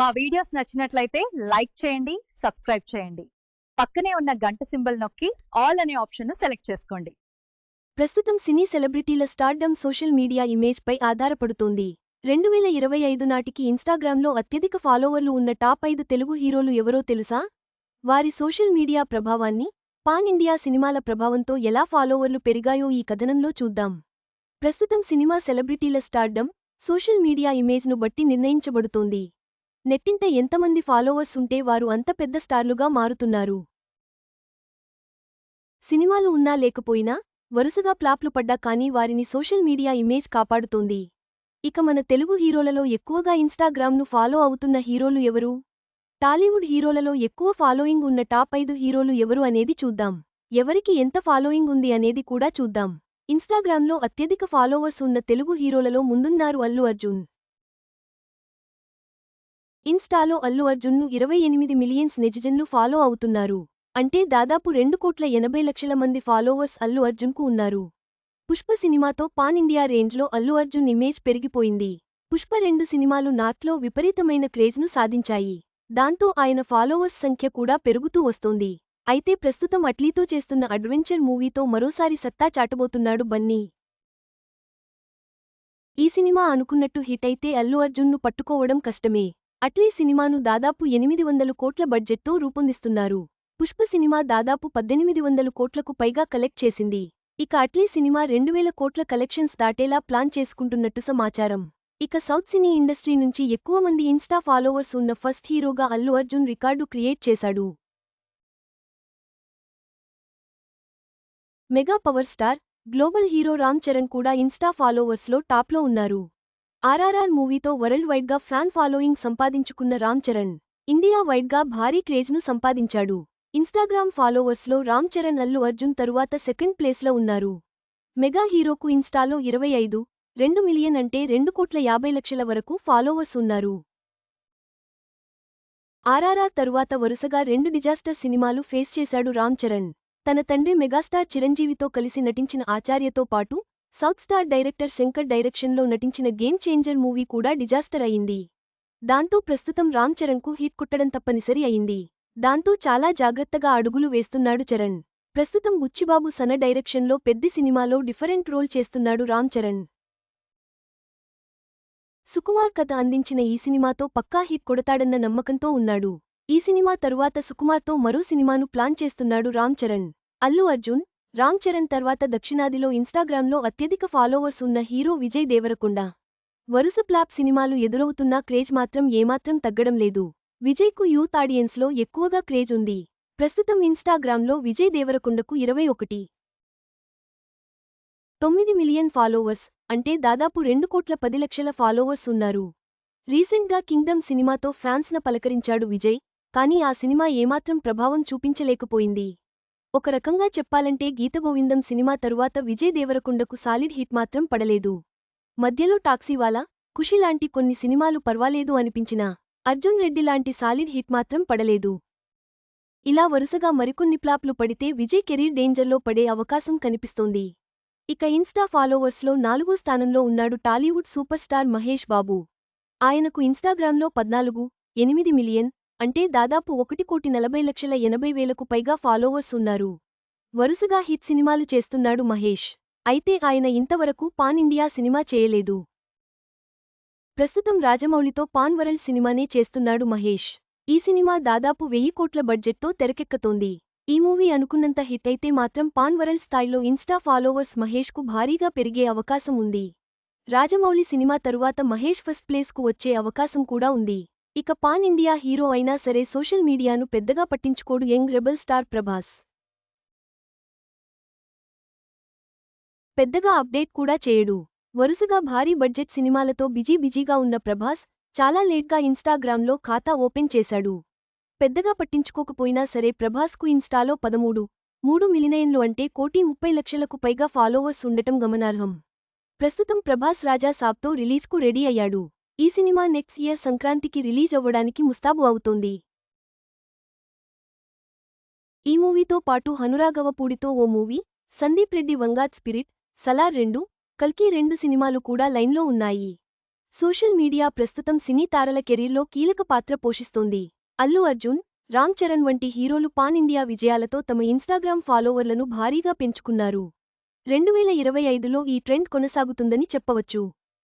మా వీడియోస్ నచ్చినట్లయితే లైక్ చేయండి సబ్స్క్రైబ్ చేయండి. పక్కనే ఉన్న గంట సింబల్ నొక్కి ఆల్ అనే ఆప్షన్ను సెలెక్ట్ చేసుకోండి. ప్రస్తుతం సినీ సెలబ్రిటీల స్టార్డమ్ సోషల్ మీడియా ఇమేజ్పై ఆధారపడుతోంది. రెండు వేల ఇరవై ఐదు నాటికి ఇన్స్టాగ్రామ్లో అత్యధిక ఫాలోవర్లు ఉన్న టాప్ ఐదు తెలుగు హీరోలు ఎవరో తెలుసా? వారి సోషల్ మీడియా ప్రభావాన్ని పాన్ ఇండియా సినిమాల ప్రభావంతో ఎలా ఫాలోవర్లు పెరిగాయో ఈ కథనంలో చూద్దాం. ప్రస్తుతం సినిమా సెలబ్రిటీల స్టార్డమ్ సోషల్ మీడియా ఇమేజ్ను బట్టి నిర్ణయించబడుతోంది. నెట్టింట ఎంతమంది ఫాలోవర్స్ ఉంటే వారు అంత పెద్ద స్టార్లుగా మారుతున్నారు. సినిమాలు ఉన్నా లేకపోయినా వరుసగా ప్లాప్లు పడ్డా కానీ వారిని సోషల్ మీడియా ఇమేజ్ కాపాడుతోంది. ఇక మన తెలుగు హీరోలలో ఎక్కువగా ఇన్స్టాగ్రామ్ను ఫాలో అవుతున్న హీరోలు ఎవరు? టాలీవుడ్ హీరోలలో ఎక్కువ ఫాలోయింగ్ ఉన్న టాప్ ఐదు హీరోలు ఎవరు అనేది చూద్దాం. ఎవరికి ఎంత ఫాలోయింగ్ ఉంది అనేది కూడా చూద్దాం. ఇన్స్టాగ్రామ్లో అత్యధిక ఫాలోవర్స్ ఉన్న తెలుగు హీరోలలో ముందున్నారు అల్లు అర్జున్. ఇన్స్టాలో అల్లు అర్జున్ను ఇరవై ఎనిమిది మిలియన్స్ నెటిజన్లు ఫాలో అవుతున్నారు. అంటే దాదాపు రెండు కోట్ల ఎనభై లక్షల మంది ఫాలోవర్స్ అల్లు అర్జున్కు ఉన్నారు. పుష్ప సినిమాతో పాన్ ఇండియా రేంజ్లో అల్లు అర్జున్ ఇమేజ్ పెరిగిపోయింది. పుష్ప రెండు సినిమాలు నార్త్లో విపరీతమైన క్రేజ్ను సాధించాయి. దాంతో ఆయన ఫాలోవర్స్ సంఖ్య కూడా పెరుగుతూ వస్తోంది. అయితే ప్రస్తుతం అట్లీతో చేస్తున్న అడ్వెంచర్ మూవీతో మరోసారి సత్తా చాటబోతున్నాడు బన్నీ. ఈ సినిమా అనుకున్నట్టు హిట్ అయితే అల్లు అర్జున్ను పట్టుకోవడం కష్టమే. అట్లీ సినిమాను దాదాపు ఎనిమిది వందలు కోట్ల బడ్జెట్తో రూపొందిస్తున్నారు. పుష్ప సినిమా దాదాపు పద్దెనిమిది వందలు కోట్లకు పైగా కలెక్ట్ చేసింది. ఇక అట్లీ సినిమా రెండు వేల కోట్ల కలెక్షన్స్ దాటేలా ప్లాన్ చేసుకుంటున్నట్టు సమాచారం. ఇక సౌత్ సినీ ఇండస్ట్రీ నుంచి ఎక్కువ మంది ఇన్స్టా ఫాలోవర్స్ ఉన్న ఫస్ట్ హీరోగా అల్లు అర్జున్ రికార్డు క్రియేట్ చేశాడు. Mega power star global hero Ram Charan కూడా ఇన్స్టా ఫాలోవర్స్లో టాప్లో ఉన్నారు. ఆర్ఆర్ఆర్ మూవీతో వరల్డ్ వైడ్గా ఫ్యాన్ ఫాలోయింగ్ సంపాదించుకున్న రామ్ చరణ్ ఇండియా వైడ్గా భారీ క్రేజ్ను సంపాదించాడు. ఇన్స్టాగ్రామ్ ఫాలోవర్స్లో రామ్ చరణ్ అల్లు అర్జున్ తరువాత సెకండ్ ప్లేస్లో ఉన్నారు. మెగా హీరోకు ఇన్స్టాలో ఇరవై ఐదు రెండు మిలియన్ అంటే రెండు కోట్ల యాభై లక్షల వరకు ఫాలోవర్స్ ఉన్నారు. ఆర్ఆర్ఆర్ తరువాత వరుసగా రెండు డిజాస్టర్ సినిమాలు ఫేస్ చేశాడు రామ్ చరణ్. తన తండ్రి మెగాస్టార్ చిరంజీవితో కలిసి నటించిన ఆచార్యతో పాటు సౌత్ స్టార్ డైరెక్టర్ శంకర్ డైరెక్షన్లో నటించిన గేమ్ చేంజర్ మూవీ కూడా డిజాస్టర్ అయింది. దాంతో ప్రస్తుతం రామ్ చరణ్కు హిట్ కుట్టడం తప్పనిసరి అయింది. దాంతో చాలా జాగ్రత్తగా అడుగులు వేస్తున్నాడు చరణ్. ప్రస్తుతం బుచ్చిబాబు సన డైరెక్షన్లో పెద్ద సినిమాలో డిఫరెంట్ రోల్ చేస్తున్నాడు రామ్ చరణ్. సుకుమార్ కథ అందించిన ఈ సినిమాతో పక్కా హిట్ కొడతాడన్న నమ్మకంతో ఉన్నాడు. ఈ సినిమా తరువాత సుకుమార్తో మరో సినిమాను ప్లాన్ చేస్తున్నాడు రామ్ చరణ్. అల్లు అర్జున్ రామ్ చరణ్ తర్వాత దక్షిణాదిలో ఇన్స్టాగ్రామ్లో అత్యధిక ఫాలోవర్స్ ఉన్న హీరో విజయ్ దేవరకొండ. వరుస ప్లాప్ సినిమాలు ఎదురవుతున్నా క్రేజ్ మాత్రం ఏమాత్రం తగ్గడం లేదు. విజయ్కు యూత్ ఆడియన్స్లో ఎక్కువగా క్రేజ్ ఉంది. ప్రస్తుతం ఇన్స్టాగ్రామ్లో విజయ్ దేవరకొండకు ఇరవై ఒకటి. తొమ్మిది మిలియన్ ఫాలోవర్స్ అంటే దాదాపు రెండు కోట్ల పది లక్షల ఫాలోవర్స్ ఉన్నారు. రీసెంట్గా కింగ్డమ్ సినిమాతో ఫ్యాన్స్న పలకరించాడు విజయ్ కానీ ఆ సినిమా ఏమాత్రం ప్రభావం చూపించలేకపోయింది. ఒక రకంగా చెప్పాలంటే గీతగోవిందం సినిమా తరువాత విజయ్ దేవరకొండకు సాలిడ్ హిట్ మాత్రం పడలేదు. మధ్యలో టాక్సీవాలా ఖుషి లాంటి కొన్ని సినిమాలు పర్వాలేదు అనిపించినా అర్జున్ రెడ్డి లాంటి సాలిడ్ హిట్ మాత్రం పడలేదు. ఇలా వరుసగా మరికొన్ని ప్లాప్లు పడితే విజయ్ కెరీర్ డేంజర్లో పడే అవకాశం కనిపిస్తోంది. ఇక ఇన్స్టా ఫాలోవర్స్లో నాలుగో స్థానంలో ఉన్నాడు Tollywood super star Mahesh Babu. ఆయనకు ఇన్స్టాగ్రామ్లో పద్నాలుగు ఎనిమిది మిలియన్ అంటే దాదాపు ఒకటి కోటి నలభై లక్షల ఎనభై వేలకు పైగా ఫాలోవర్స్ ఉన్నారు. వరుసగా హిట్ సినిమాలు చేస్తున్నాడు మహేష్. అయితే ఆయన ఇంతవరకు పాన్ ఇండియా సినిమా చేయలేదు. ప్రస్తుతం రాజమౌళితో పాన్ వరల్డ్ సినిమానే చేస్తున్నాడు మహేష్. ఈ సినిమా దాదాపు వెయ్యి కోట్ల బడ్జెట్తో తెరకెక్కతోంది. ఈ మూవీ అనుకున్నంత హిట్ అయితే మాత్రం పాన్ వరల్డ్ స్థాయిలో ఇన్స్టా ఫాలోవర్స్ మహేష్కు భారీగా పెరిగే అవకాశం ఉంది. రాజమౌళి సినిమా తరువాత మహేష్ ఫస్ట్ ప్లేస్కు వచ్చే అవకాశం కూడా ఉంది. ఇక పాన్ ఇండియా హీరో అయినా సరే సోషల్ మీడియాను పెద్దగా పట్టించుకోడు యంగ్ రెబల్ స్టార్ ప్రభాస్. పెద్దగా అప్డేట్ కూడా చేయడు. వరుసగా భారీ బడ్జెట్ సినిమాలతో బిజీ బిజీగా ఉన్న ప్రభాస్ చాలా లేట్గా ఇన్స్టాగ్రామ్లో ఖాతా ఓపెన్ చేశాడు. పెద్దగా పట్టించుకోకపోయినా సరే ప్రభాస్కు ఇన్స్టాలో పదమూడు మూడు మిలినయన్లు అంటే కోటి ముప్పై లక్షలకు పైగా ఫాలోవర్స్ ఉండటం గమనార్హం. ప్రస్తుతం ప్రభాస్ రాజా సాబ్తో రిలీజ్కు రెడీ అయ్యాడు. ఈ సినిమా నెక్స్ట్ ఇయర్ సంక్రాంతికి రిలీజ్ అవ్వడానికి ముస్తాబు అవుతోంది. ఈ మూవీతో పాటు హనురాఘవపూడితో ఓ మూవీ సందీప్ రెడ్డి వంగాత్ స్పిరిట్ సలార్ రెండు కల్కి రెండు సినిమాలు కూడా లైన్లో ఉన్నాయి. సోషల్ మీడియా ప్రస్తుతం సినీ తారల కెరీర్లో కీలక పాత్ర పోషిస్తోంది. అల్లు అర్జున్ రామ్ చరణ్ వంటి హీరోలు పాన్ ఇండియా విజయాలతో తమ ఇన్స్టాగ్రామ్ ఫాలోవర్లను భారీగా పెంచుకున్నారు. రెండువేల ఇరవై ఐదులో ఈ ట్రెండ్ కొనసాగుతుందని చెప్పవచ్చు.